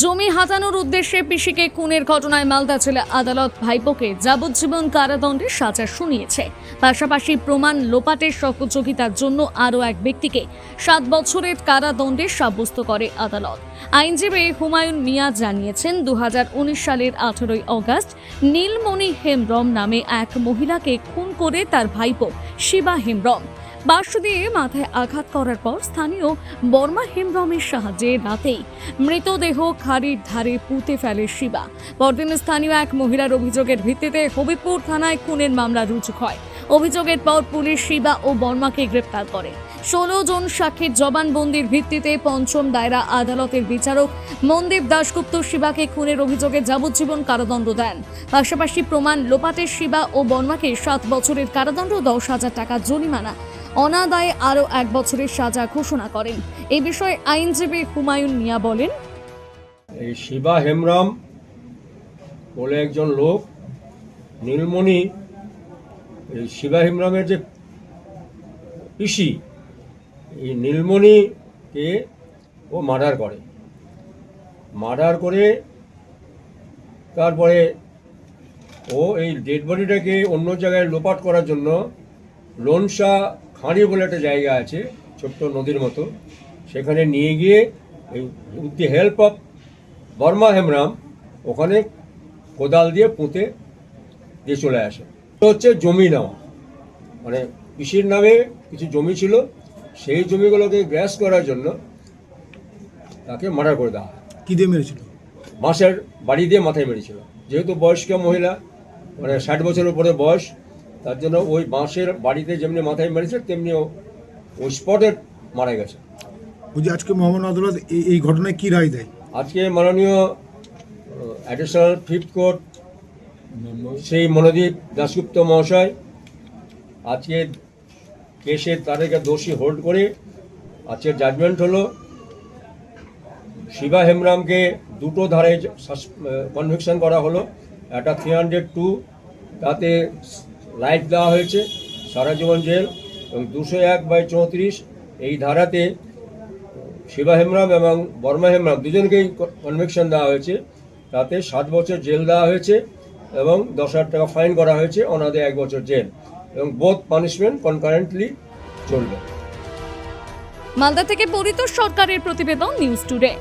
জমি হাতানোর উদ্দেশ্যে পিসিকে খুনের ঘটনায় মালদা জেলা আদালত ভাইপোকে যাবজ্জীবন কারাদণ্ডের সাজা শুনিয়েছে। পাশাপাশি প্রমাণ লোপাটের সহযোগিতার জন্য আরও এক ব্যক্তিকে সাত বছরের কারাদণ্ডে সাব্যস্ত করে আদালত। আইনজীবী হুমায়ুন মিয়া জানিয়েছেন দু হাজার উনিশ সালের আঠেরোই অগস্ট নীলমণি হেমব্রম নামে এক মহিলাকে খুন করে তার ভাইপো শিবা হেমব্রম। বাঁশ দিয়ে মাথায় আঘাত করার পর স্থানীয় বর্মা হেমব্রমের সাহায্যে রাতেই মৃতদেহ খাড়ির ধারে পুঁতে ফেলে শিবা। পরদিন স্থানীয় এক মহিলার অভিযোগের ভিত্তিতে হবিবপুর থানায় খুনের মামলা রুজু হয়। অভিযোগের পর পুলিশ শিবা ও বর্মাকে গ্রেপ্তার করে। ষোলো জন সাক্ষীর জবানবন্দির ভিত্তিতে পঞ্চম দায়রা আদালতের বিচারক মনদীপ দাশগুপ্ত শিবাকে খুনের অভিযোগে যাবজ্জীবন কারাদণ্ড দেন। পাশাপাশি প্রমাণ লোপাটের শিবা ও বর্মাকে সাত বছরের কারাদণ্ড, দশ হাজার টাকা জরিমানা অনাদায়ে আরও এক বছরের সাজা ঘোষণা করেন। এ বিষয়ে আইনজীবী হুমায়ুন মিয়া বলেন, এই শিবা হেমরাম বলে একজন লোক, নীলমণি, এই শিবা হেমরামের যে পিসি, এই নীলমণিকে ও মার্ডার করে। মার্ডার করে তারপরে ও এই ডেড বডিটাকে অন্য জায়গায় লোপাট করার জন্য লোনসা খাঁড়ি বলে একটা জায়গা আছে ছোট্ট নদীর মতো। সেখানে নিয়ে গিয়ে with the help of Barma Hembram ওখানে কোদাল দিয়ে পুঁতে দিয়ে চলে আসে। হচ্ছে জমি নেওয়া মানে কৃষির নামে কিছু জমি ছিল সেই জমিগুলোকে গ্যাস করার জন্য তাকে মার্ডার করে দেওয়া হয়। কি দিয়ে মেরেছিল? বাঁশের বাড়ি দিয়ে মাথায় মেরেছিল। যেহেতু বয়স্ক মহিলা মানে ষাট বছরের উপরে বয়স তার জন্য ওই বাঁশের বাড়িতে যেমনি মাথায় মেরেছে তেমনি ওই স্পটে মারা গেছে। বলছি আজকে মোহাম্মদ আদালত এই ঘটনায় কি রায় দেয়? আজকে মাননীয় অ্যাডিশনাল ফিফথ কোর্ট সেই মনোদীপ দাশগুপ্ত মহাশয় আজকে কেসের তাদেরকে দোষী হোল্ড করে আজকের জাজমেন্ট হলো। শিবা হেমরামকে দুটো ধারে কনভিকশন করা হলো একটা থ্রি হান্ড্রেড টু তাতে লাইফ দেওয়া হয়েছে, সারা জীবন জেল, এবং দুশো এক বাই চৌত্রিশ এই ধারাতে শিবা হেমরাম এবং বর্মা হেমরাম দুজনকেই কনভিকশন দেওয়া হয়েছে। তাতে সাত বছর জেল দেওয়া হয়েছে এবং দশ হাজার টাকা ফাইন করা হয়েছে, অনাদে এক বছর জেল। এবং বোথ পানিশমেন্ট কনকারেন্টলি চলবে। মালদা থেকে পরিতোষ সরকারের প্রতিবেদন নিউজ টুডে।